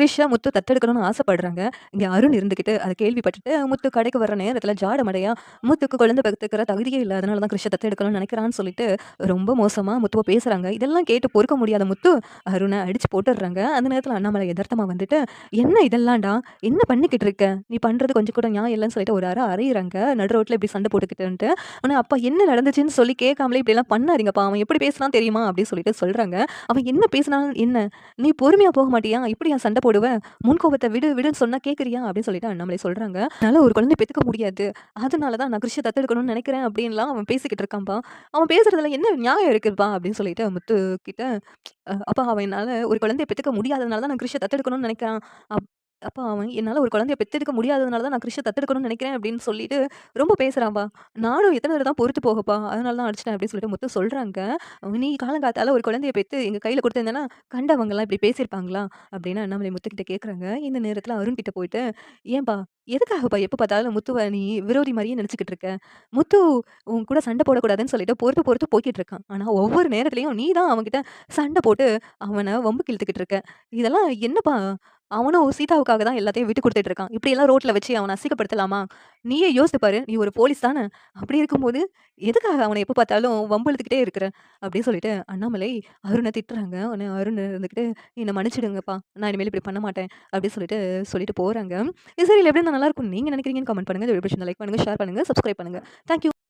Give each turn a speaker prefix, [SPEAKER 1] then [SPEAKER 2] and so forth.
[SPEAKER 1] கிருஷ்ணா முத்து தத்தெடுக்கணும்னு ஆசைப்படுறாங்க. இங்கே அருண் இருந்துக்கிட்டு அதை கேள்விப்பட்டுட்டு முத்து கடைக்கு வர நேரத்தில் ஜாடமடையா முத்துக்கு குழந்தை பெத்துக்கிற தகுதியே இல்லை அதனால தான் கிருஷ்ண தத்தெடுக்கணும்னு நினைக்கிறான்னு சொல்லிட்டு ரொம்ப மோசமாக முத்துவை பேசுகிறாங்க இதெல்லாம் கேட்டு பொறுக்க முடியாத முத்து அருணை அடிச்சு போட்டுடுறாங்க. அந்த நேரத்தில் அண்ணாமலை எதார்த்தமாக வந்துட்டு, "என்ன இதெல்லாம்டா? என்ன பண்ணிக்கிட்டு இருக்க? நீ பண்ணுறது கொஞ்சம் கூட நியாயம் இல்லைன்னு சொல்லிட்டு ஒரு அரை அறையிறாங்க. நடு ரோட்டில் இப்படி சண்டை போட்டுக்கிட்டுன்ட்டு. ஆனால் "அப்பா என்ன நடந்துச்சுன்னு சொல்லி கேட்காமலே இப்படிலாம் பண்ணாதீங்கப்பா. அவன் எப்படி பேசலாம் தெரியுமா?" அப்படின்னு சொல்லிட்டு சொல்கிறாங்க "அவன் என்ன பேசினாலும் என்ன? நீ பொறுமையாக போக மாட்டியா? இப்படியா சண்டை போடுவேன் முன்கோபத்தை விடு விடுன்னு சொன்னா கேட்குறியா அப்படின்னு சொல்லிட்டு அண்ணாமலை சொல்றாங்க. "என்னால ஒரு குழந்தைய பெத்துக்க முடியாது. அதனால தான் நான் கிரிஷ தத்தெடுக்கணும்னு நினைக்கிறேன் அப்படின்லாம் அவன் பேசிக்கிட்டு இருக்கான்ப்பா. "அவன் பேசுறதுல என்ன நியாயம் இருக்குப்பா?" அப்படின்னு சொல்லிட்டு முத்து கிட்ட, "அப்பா அவனால ஒரு குழந்தைய பெத்துக்க முடியாததுனால தான் நான் கிரிஷ தத்தெடுக்கணும்னு நினைக்கிறான் அப்போ அவன் என்னால் ஒரு குழந்தைய பெற்றெடுக்க முடியாததுனால தான் நான் கிறிஷை தத்தெடுக்கணும்னு நினைக்கிறேன் அப்படின்னு சொல்லிட்டு ரொம்ப பேசுகிறான்ப்பா "நானும் எத்தனை தான் பொறுத்து போகப்பா. அதனால தான் அடிச்சிட்டேன் அப்படின்னு சொல்லிட்டு மொத்தம் சொல்கிறாங்க "நீ காலங்காத்தால ஒரு குழந்தைய பெற்று எங்கள் கையில் கொடுத்துருந்தேன்னா கண்டவங்கலாம் இப்படி பேசியிருப்பாங்களா?" அப்படின்னு அண்ணாமலை முத்துக்கிட்ட கேட்குறாங்க இந்த நேரத்தில் அருண் கிட்ட போயிட்டு, "ஏன்பா எதுக்காகப்பா எப்போ பார்த்தாலும் முத்துவ நீ விரோதி மாதிரியே நினச்சிக்கிட்டு இருக்க? முத்து உன் கூட சண்டை போடக்கூடாதுன்னு சொல்லிட்டு பொறுத்து பொறுத்து போய்கிட்டு இருக்கான். ஆனால் ஒவ்வொரு நேரத்துலையும் நீ தான் அவன்கிட்ட சண்டை போட்டு அவனை வம்பு கிழ்த்துக்கிட்டு இருக்க. இதெல்லாம் என்னப்பா? அவனும் சீதாவுக்காக தான் எல்லாத்தையும் விட்டு கொடுத்துட்டு இருக்கான். இப்படியெல்லாம் ரோட்ல வச்சு அவனை அசிக்கப்படுத்தலாமா நீயே யோசித்து பாரு. நீ ஒரு போலீஸ் தானே அப்படி இருக்கும்போது எதுக்காக அவனை எப்ப பார்த்தாலும் வம்பழுத்துக்கிட்டே இருக்கிற?" அப்படின்னு சொல்லிட்டு அண்ணாமலை அருணை திட்டுறாங்க. உன்னை அருண் இருந்துக்கிட்டு என்னை மன்னிச்சிடுங்கப்பா நான் இனிமேல் இப்படி பண்ண மாட்டேன்" அப்படின்னு சொல்லிட்டு சொல்லிட்டு போறாங்க. சரி எப்படி நல்லா இருக்கும் நீங்க நினைக்கிறீங்கன்னு கமெண்ட் பண்ணுங்க. இந்த வீடியோ லைக் பண்ணுங்க, ஷேர் பண்ணுங்க, சப்ஸ்கிரைப் பண்ணுங்க. Thank you.